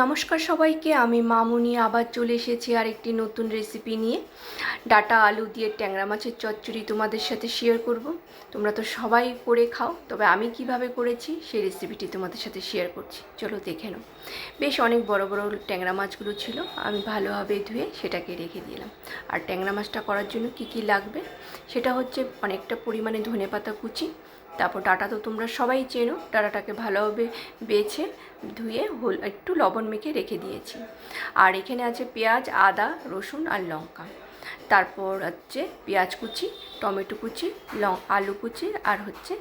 নমস্কার সবাইকে, আমি মামুনি, আবার চলে এসেছি আর একটি নতুন রেসিপি নিয়ে। ডাটা, আলু দিয়ে ট্যাংরা মাছের চচ্চড়ি তোমাদের সাথে শেয়ার করব। তোমরা তো সবাই করে খাও, তবে আমি কীভাবে করেছি সেই রেসিপিটি তোমাদের সাথে শেয়ার করছি। চলো দেখে নাও। বেশ অনেক বড় বড় ট্যাংরা মাছগুলো ছিল, আমি ভালোভাবে ধুয়ে সেটাকে রেখে দিলাম। আর ট্যাংরা মাছটা করার জন্য কি কি লাগবে? সেটা হচ্ছে অনেকটা পরিমাণে ধনে পাতা কুচি তারপর ডাটা তো তোমরা সবাই চেনো। ডাটাটাকে ভালোভাবে বেছে ধুয়ে হোল একটু লবণ মেখে রেখে দিয়েছি। আর এখানে আছে পেঁয়াজ, আদা, রসুন আর লঙ্কা। তারপর হচ্ছে পেঁয়াজ কুচি, টমেটো কুচি, লং আলু কুচি আর হচ্ছে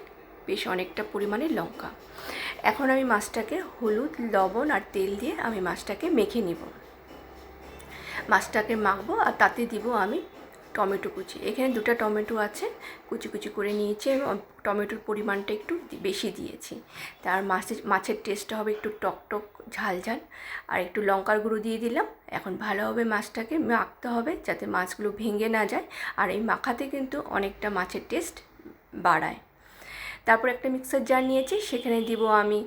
বেশ অনেকটা পরিমাণে লঙ্কা। এখন আমি মাছটাকে হলুদ, লবণ আর তেল দিয়ে আমি মাছটাকে মেখে নিব। মাছটাকে মাখবো আর তাতে দিব আমি টমেটো কুচি। এখানে দুটো টমেটো আছে, কুচি কুচি করে নিয়েছি টমেটোর পরিমাণটা একটু বেশি দিয়েছি। তার মাছের মাছের টেস্টটা হবে একটু টক টক, ঝাল ঝাল। আর একটু লঙ্কার গুঁড়ো দিয়ে দিলাম। এখন ভালোভাবে মাছটাকে মাখতে হবে যাতে মাছগুলো ভেঙে না যায়। আর এই মাখাতে কিন্তু অনেকটা মাছের টেস্ট বাড়ায়। তারপর একটা মিক্সার জার নিয়েছি, সেখানে দিব আমি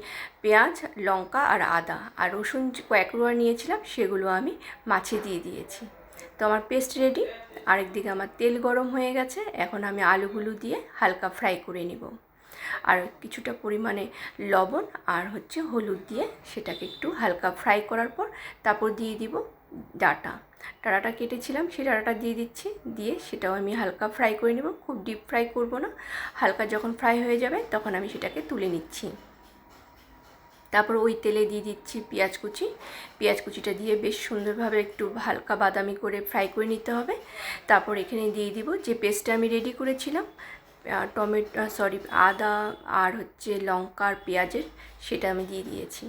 পেঁয়াজ, লঙ্কা আর আদা। আর রসুন কয়েক রোয়া নিয়েছিলাম, সেগুলো আমি মাছে দিয়ে দিয়েছি। তো আমার পেস্ট রেডি। আরেকদিকে আমার তেল গরম হয়ে গেছে, এখন আমি আলুগুলো দিয়ে হালকা ফ্রাই করে নিব। আর কিছুটা পরিমাণে লবণ আর হচ্ছে হলুদ দিয়ে সেটাকে একটু হালকা ফ্রাই করার পর তারপর দিয়ে দিব ডাটা। ডাটাটা কেটেছিলাম, সেই ডাটাটা দিয়ে দিচ্ছি, দিয়ে সেটাও আমি হালকা ফ্রাই করে নেব। খুব ডিপ ফ্রাই করব না, হালকা যখন ফ্রাই হয়ে যাবে তখন আমি সেটাকে তুলে নিচ্ছি। তারপর ওই তেলে দিয়ে দিচ্ছি পেঁয়াজ কুচি। পেঁয়াজ কুচিটা দিয়ে বেশ সুন্দরভাবে একটু হালকা বাদামি করে ফ্রাই করে নিতে হবে। তারপর এখানে দিয়ে দিব যে পেস্টটা আমি রেডি করেছিলাম টমেটো সরি আদা আর হচ্ছে লঙ্কা আর পেঁয়াজের, সেটা আমি দিয়ে দিয়েছি।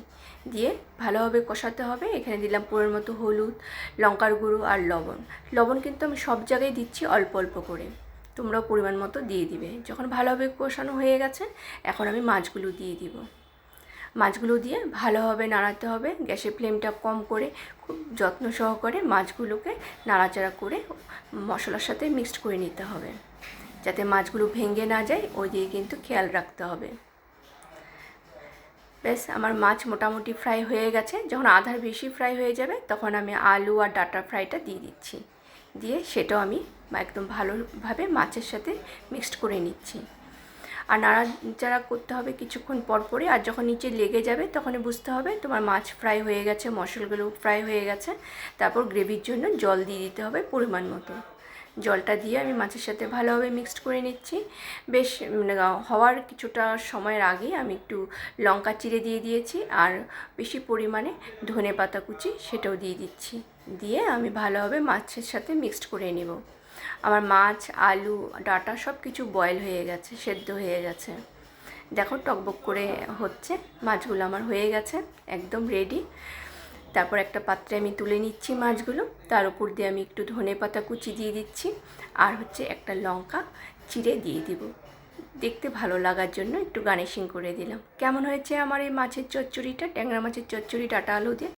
দিয়ে ভালোভাবে কষাতে হবে। এখানে দিলাম পরের মতো হলুদ, লঙ্কার গুঁড়ো আর লবণ। লবণ কিন্তু আমি সব জায়গায় দিচ্ছি অল্প অল্প করে। তোমরাও পরিমাণ মতো দিয়ে দিবে। যখন ভালোভাবে কষানো হয়ে গেছে, এখন আমি মাছগুলো দিয়ে দিব। মাছগুলো দিয়ে ভালোভাবে নাড়াতে হবে। গ্যাসের ফ্লেমটা কম করে খুব যত্ন সহকারে মাছগুলোকে নাড়াচাড়া করে মশলার সাথে মিক্সড করে নিতে হবে। যাতে মাছগুলো ভেঙে না যায়, ওই দিকে কিন্তু খেয়াল রাখতে হবে। ব্যাস, আমার মাছ মোটামুটি ফ্রাই হয়ে গেছে। যখন আধার বেশি ফ্রাই হয়ে যাবে, তখন আমি আলু আর ডাটা ফ্রাইটা দিয়ে দিচ্ছি। দিয়ে সেটাও আমি একদম ভালোভাবে মাছের সাথে মিক্সড করে নিচ্ছি। আর নাড়াচাড়া করতে হবে কিছুক্ষণ পর পরে আর যখন নিচে লেগে যাবে, তখনই বুঝতে হবে তোমার মাছ ফ্রাই হয়ে গেছে, মশলাগুলো ফ্রাই হয়ে গেছে। তারপর গ্রেভির জন্য জল দিয়ে দিতে হবে পরিমাণ মতো। জলটা দিয়ে আমি মাছের সাথে ভালোভাবে মিক্সড করে নিচ্ছি। বেশ মানে হওয়ার কিছুটা সময়ের আগে আমি একটু লঙ্কা চিড়ে দিয়ে দিয়েছি আর বেশি পরিমাণে ধনে পাতা কুচি সেটাও দিয়ে দিচ্ছি। দিয়ে আমি ভালোভাবে মাছের সাথে মিক্সড করে নেব। আমার মাছ, আলু, ডাটা সব কিছু বয়েল হয়ে গেছে, সেদ্ধ হয়ে গেছে। দেখো টকবক করে হচ্ছে, মাছগুলো আমার হয়ে গেছে, একদম রেডি তারপর একটা পাত্রে আমি তুলে নিচ্ছি মাছগুলো, তার উপর দিয়ে আমি একটু ধনে পাতা কুচি দিয়ে দিচ্ছি, আর হচ্ছে একটা লঙ্কা চিড়ে দিয়ে দিব। দেখতে ভালো লাগার জন্য একটু গার্নিশিং করে দিলাম। কেমন হয়েছে আমার এই মাছের চচ্চড়িটা? ট্যাংরা মাছের চচ্চড়ি, ডাটা, আলু দিয়ে?